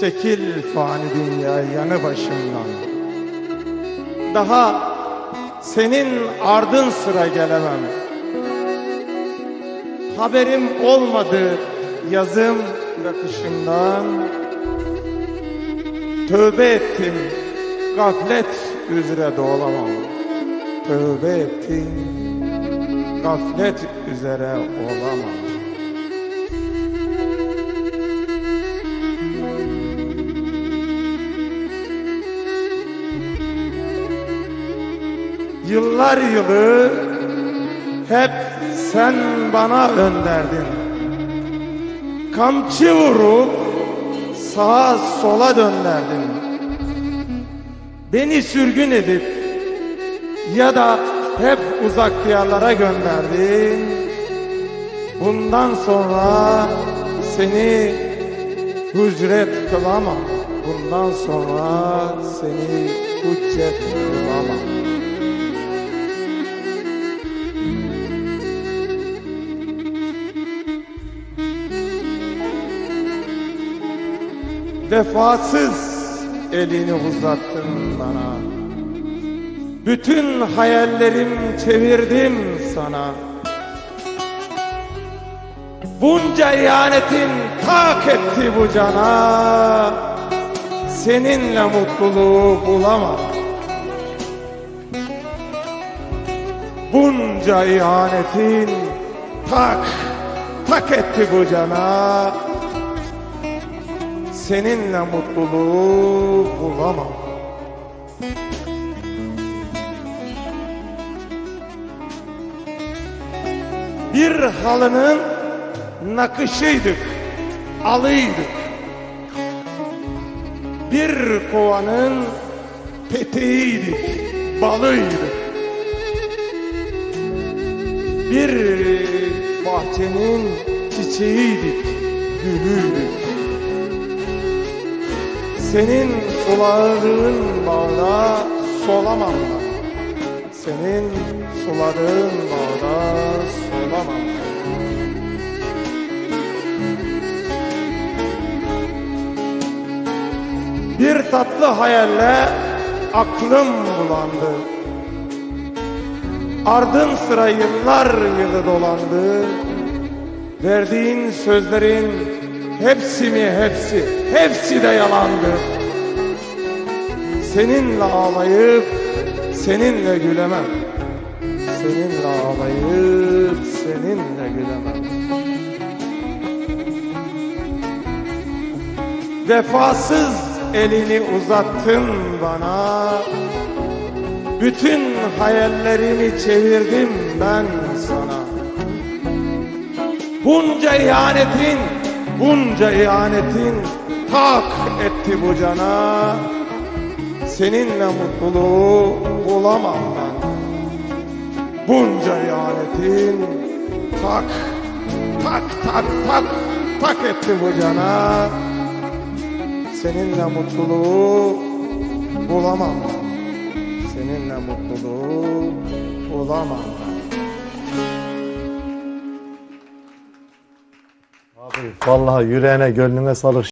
Çekil fani dünya yanı başımdan Daha senin ardın sıra gelemem. Haberim olmadı yazım ve kışımdan Tövbe ettim gaflet üzere doğlamam Tövbe ettim gaflet üzere olamam Yıllar yılı hep sen bana önderdin. Kamçı vurup sağa sola dönderdin. Beni sürgün edip ya da hep uzak diyarlara gönderdin. Bundan sonra seni hücret kılamam. Bundan sonra seni hüccet kılamam. Vefasız elini uzattın bana. Bütün hayallerim çevirdim sana. Bunca ihanetin tak etti bu cana. Seninle mutluluğu bulamam Bunca ihanetin tak tak etti bu cana Seninle mutluluğu bulamam Bir halının nakışıydık, alıydık. Bir kovanın peteğiydik, balıydık. Bir bahçenin çiçeğiydik, gülüydük. Senin suladığın bağda solamam ben. Senin suladığın bağda solamam. Bir tatlı hayalle aklım bulandı. Ardın sıra yıllar yılı dolandı. Verdiğin sözlerin hepsi mi hepsi, hepsi de yalandı. Seninle ağlayıp seninle gülemem. Seninle ağlayıp seninle gülemem. Vefasız elini uzattın bana. Bütün hayallerimi çevirdim ben sana. Bunca ihanetin, bunca ihanetin tak etti bu cana. Seninle mutluluğu bulamam ben. Bunca ihanetin tak, tak, tak, tak, tak etti bu cana. Seninle mutluluğu bulamam ben. Seninle mutluluğu bulamam ben. Vallahi yüreğine gönlüne sağlık.